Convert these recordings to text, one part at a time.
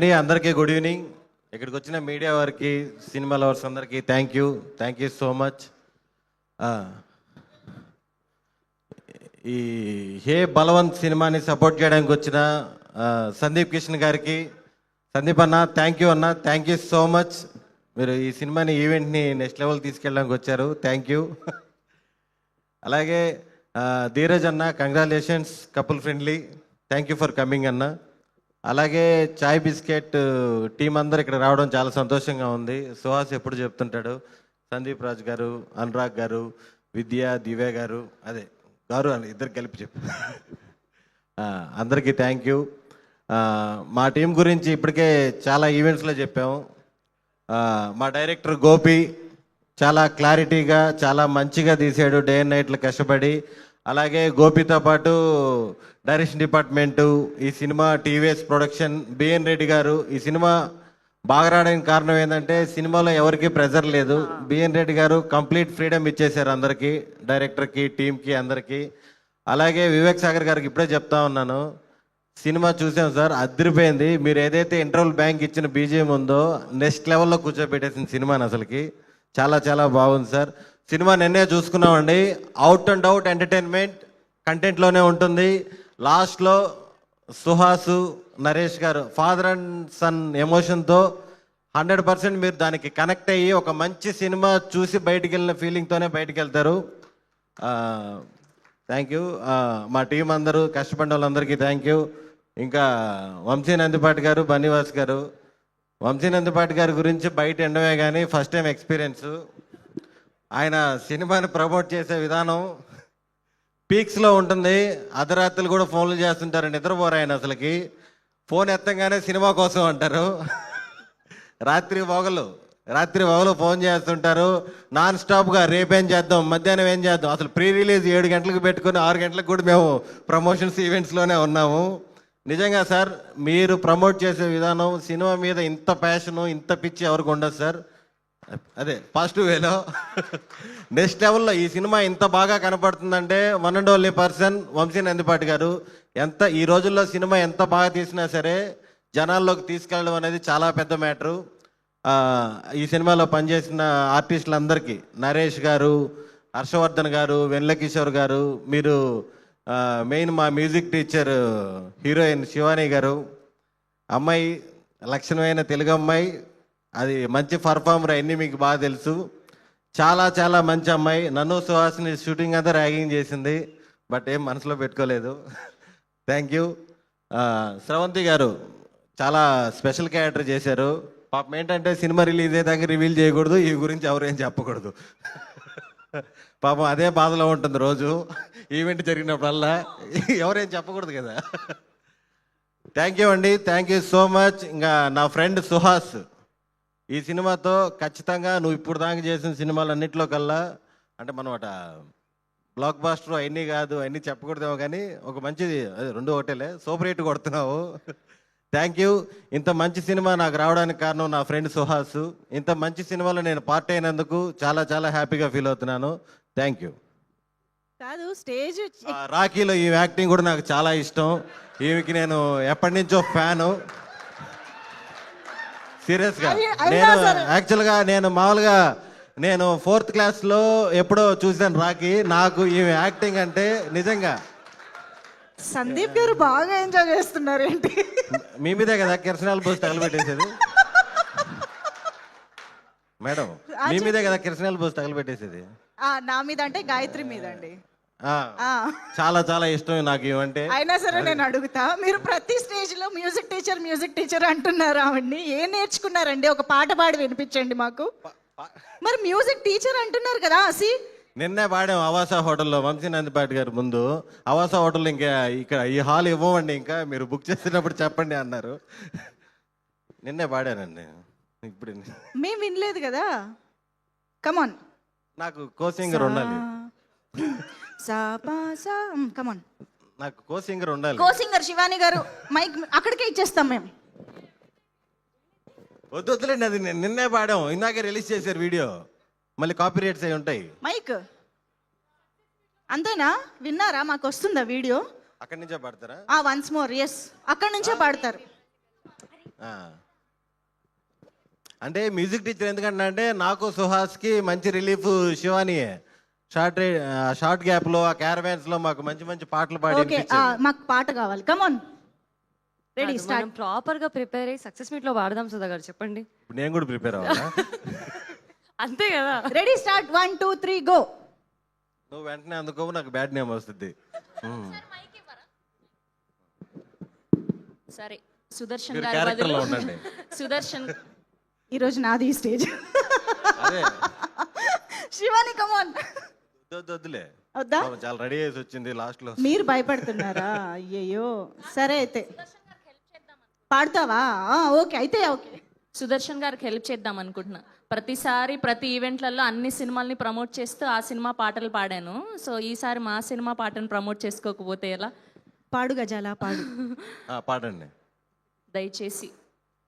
అండి అందరికీ good evening. ఇక్కడికి వచ్చిన మీడియా వారికి సినిమా లవర్స్ అందరికీ thank you thank you so much ఈ హే బలవంత్ సినిమాని సపోర్ట్ చేయడానికి వచ్చిన సందీప్ కిషన్ గారికి. సందీప్ అన్న థ్యాంక్ యూ అన్న థ్యాంక్ యూ సో మచ్ మీరు ఈ సినిమాని ఈవెంట్ని నెక్స్ట్ లెవెల్ తీసుకెళ్ళడానికి వచ్చారు. థ్యాంక్ యూ అలాగే ధీరజ్ అన్న congratulations couple friendly thank you for coming అన్న. అలాగే చాయ్ బిస్కెట్ టీం అందరు ఇక్కడ రావడం చాలా సంతోషంగా ఉంది. సుహాస్ ఎప్పుడు చెప్తుంటాడు? సందీప్ రాజ్ గారు అనురాగ్ గారు విద్య దివ్య గారు అదే గారు అని ఇద్దరు కలిపి చెప్పు. అందరికీ థ్యాంక్ యూ మా టీం గురించి ఇప్పటికే చాలా ఈవెంట్స్లో చెప్పాము. మా డైరెక్టర్ గోపి చాలా క్లారిటీగా చాలా మంచిగా తీసాడు. డే అండ్ నైట్లు కష్టపడి అలాగే గోపితో పాటు డైరెక్షన్ డిపార్ట్మెంటు ఈ cinema TVS production BN Reddy గారు ఈ సినిమా బాగా రావడానికి కారణం ఏంటంటే సినిమాలో ఎవరికి ప్రెజర్ లేదు. బిఎన్ రెడ్డి గారు కంప్లీట్ ఫ్రీడమ్ ఇచ్చేశారు అందరికీ డైరెక్టర్కి టీంకి అందరికీ. అలాగే వివేక్ సాగర్ గారికి ఇప్పుడే చెప్తా ఉన్నాను సినిమా చూసాం సార్ అదిరిపోయింది. మీరు ఏదైతే ఇంటర్వల్ బ్యాంక్ ఇచ్చిన బీజిఎం ఉందో నెక్స్ట్ లెవెల్లో కూర్చోబెట్టేసిన సినిమాని అసలుకి. చాలా చాలా బాగుంది సార్. సినిమా నిన్నే చూసుకున్నామండి. అవుట్ అండ్ అవుట్ ఎంటర్టైన్మెంట్ కంటెంట్లోనే ఉంటుంది. లాస్ట్లో సుహాసు నరేష్ గారు ఫాదర్ అండ్ సన్ ఎమోషన్తో హండ్రెడ్ పర్సెంట్ మీరు దానికి కనెక్ట్ అయ్యి ఒక మంచి సినిమా చూసి బయటికి వెళ్ళిన ఫీలింగ్తోనే బయటికి వెళ్తారు థ్యాంక్ యూ మా టీం అందరూ కష్టపడిన వాళ్ళందరికీ థ్యాంక్ యూ ఇంకా వంశీ నందిపాటి గారు బన్నీవాస్ గారు. వంశీ నందిపాటి గారి గురించి బయట ఎండమే కానీ ఫస్ట్ టైం ఎక్స్పీరియన్స్ ఆయన సినిమాని ప్రమోట్ చేసే విధానం పీక్స్లో ఉంటుంది. అర్ధరాత్రులు కూడా ఫోన్లు చేస్తుంటారు. నిద్రపోరు ఆయన అసలుకి. ఫోన్ ఎత్తంగానే సినిమా కోసం అంటారు. రాత్రి మొగలు రాత్రి మొగలు ఫోన్ చేస్తుంటారు. నాన్ స్టాప్గా రేపేం చేద్దాం మధ్యాహ్నం ఏం చేద్దాం? అసలు ప్రీ రిలీజ్ ఏడు గంటలకు పెట్టుకుని ఆరు గంటలకు కూడా మేము ప్రమోషన్స్ ఈవెంట్స్లోనే ఉన్నాము. నిజంగా సార్ మీరు ప్రమోట్ చేసే విధానం సినిమా మీద ఇంత ప్యాషను ఇంత పిచ్చి ఎవరికి ఉండదు సార్. అదే పాజిటివ్ వేలో నెక్స్ట్ లెవెల్లో ఈ సినిమా ఇంత బాగా కనపడుతుందంటే one and only person Vamsi Nandipati గారు ఎంత ఈ రోజుల్లో సినిమా ఎంత బాగా తీసినా సరే జనాల్లోకి తీసుకెళ్ళడం అనేది చాలా పెద్ద మ్యాటరు. ఈ సినిమాలో పనిచేసిన ఆర్టిస్టులందరికీ నరేష్ గారు హర్షవర్ధన్ గారు వెన్ల కిషోర్ గారు మీరు మెయిన్ మా మ్యూజిక్ టీచర్ హీరోయిన్ శివాని గారు అమ్మాయి లక్షణమైన తెలుగు అమ్మాయి అది మంచి పర్ఫార్మర్ అన్నీ మీకు బాగా తెలుసు. చాలా చాలా మంచి అమ్మాయి. నన్ను సుహాస్ని షూటింగ్ అంతా ర్యాగింగ్ చేసింది బట్ ఏం మనసులో పెట్టుకోలేదు. థ్యాంక్ యూ స్రవంతి గారు చాలా స్పెషల్ క్యారెక్టర్ చేశారు. పాపం ఏంటంటే సినిమా రిలీజ్ అయ్యేదాకా రివీల్ చేయకూడదు ఈ గురించి ఎవరేం చెప్పకూడదు. పాపం అదే బాధలో ఉంటుంది రోజు. ఈవెంట్ జరిగినప్పుడల్లా ఎవరేం చెప్పకూడదు కదా. థ్యాంక్ యూ అండి. థ్యాంక్ యూ సో మచ్ ఇంకా నా ఫ్రెండ్ సుహాస్. ఈ సినిమాతో ఖచ్చితంగా నువ్వు ఇప్పుడు దాకా చేసిన సినిమాలు అన్నింటిలో కల్లా అంటే మనం అట బ్లాక్ బాస్టర్ అన్నీ కాదు అన్నీ చెప్పకూడదేమో కానీ ఒక మంచిది అదే రెండు ఒకటేలే సూపర్ హిట్ కొడుతున్నావు. థ్యాంక్ యూ ఇంత మంచి సినిమా నాకు రావడానికి కారణం నా ఫ్రెండ్ సుహాస్. ఇంత మంచి సినిమాలో నేను పార్ట్ అయినందుకు చాలా చాలా హ్యాపీగా ఫీల్ అవుతున్నాను. థ్యాంక్ యూ కాదు స్టేజ్ రాఖీలో ఈ యాక్టింగ్ కూడా నాకు చాలా ఇష్టం. ఈమెకి నేను ఎప్పటి నుంచో ఫ్యాను. సీరియస్గా నేను. యాక్చువల్గా నేను మామూలుగా నేను ఫోర్త్ క్లాస్లో ఎప్పుడో చూశాను రాఖీ. నాకు ఈమె యాక్టింగ్ అంటే నిజంగా సందీప్ గారు బాగా ఎంజాయ్ చేస్తున్నారు ఏంటి? మీ మీదే కదా కిరసనాలు పోసి తగలబెట్టేసేది. మేడం మీ మీదే కదా కిరసనాలు పోసి తగలబెట్టేసేది. నా మీద అంటే గాయత్రి మీద అండి చాలా చాలా ఇష్టం నాకు ఇవంటే అయినా సరే నేను అడుగుతా. మీరు ప్రతి స్టేజ్లో మ్యూజిక్ టీచర్ మ్యూజిక్ టీచర్ అంటున్నారు ఆవిడ్ని. ఏం నేర్చుకున్నారండి? ఒక పాట పాడి వినిపించండి మాకు. మరి మ్యూజిక్ టీచర్ అంటున్నారు కదా అసి నిన్నే పాడాం అవాసా హోటల్లో వంశీ నందిపాటి గారి ముందు. అవాసా హోటల్ ఇంకా ఇక్కడ ఈ హాల్ ఇవ్వమండి ఇంకా. మీరు బుక్ చేసినప్పుడు చెప్పండి అన్నారు. నిన్నే పాడానండి. ఇప్పుడు మేము వినలేదు కదా. కమాన్ నాకు కో సింగర్ ఉండాలి. కమాన్ నాకు కో సింగర్ ఉండాలి. కో సింగర్ శివాని గారు మైక్ అక్కడికే ఇచ్చేస్తాం మేము. వద్దు వద్దులేండి అది నిన్న- నిన్నే పాడాం. ఇందాకే రిలీజ్ చేశారు వీడియో. మళ్ళీ కాపీ రేట్స్ అయి ఉంటాయి. మైక్. అంతేనా? విన్నారా? మాకు వస్తుందా వీడియో? అక్కడి నుంచే పాడతారా? ఆ వన్స్ మోర్ ఎస్ అక్కడి నుంచే పాడతారు. ఆ. అంటే మ్యూజిక్ టీచర్ ఎందుకంటే అంటే నాకు సుహాస్కి మంచి రిలీఫ్ శివానియే. షార్ట్ షార్ట్ గ్యాప్లో ఆ క్యారవాన్స్లో మాకు మంచి మంచి పాటలు పాడి ఓకే. మాకు పాట కావాలి. కమాన్ రెడీ స్టార్ట్ మనం ప్రాపర్గా ప్రిపేర్ అయ్యి సక్సెస్ మీట్లో వాడదాం సుధా గారు చెప్పండి. ఇప్పుడు నేను కూడా ప్రిపేర్ అవ్వాలా? అంతే కదా. Ready start one two three go నువ్వు వెంటనే అందుకోవు నాకు బ్యాడ్ నేమ్ వస్తుంది. సరే సుదర్శన్ గారి ఉండండి. సుదర్శన్ ఈరోజు నాది ఈ స్టేజ్. అదే. శివాని కమాన్ వద్దులే. వద్దా? పాపం చాలా రెడీ చేసి వచ్చింది లాస్ట్లో. మీరు భయపడుతున్నారా? అయ్యయ్యో. సరే అయితే. పాడతావా? ఆ, ఓకే అయితే ఓకే. సుదర్శన్ గారికి హెల్ప్ చేద్దాం అనుకుంటున్నా. ప్రతిసారి ప్రతి ఈవెంట్లలో అన్ని సినిమాల్ని ప్రమోట్ చేస్తూ ఆ సినిమా పాటలు పాడాను. సో ఈసారి మా సినిమా పాటను ప్రమోట్ చేసుకోకపోతే ఎలా? పాడు గజాల పాడు. ఆ, పాడండి. దయచేసి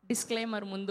డిస్క్లైమర్ ముందు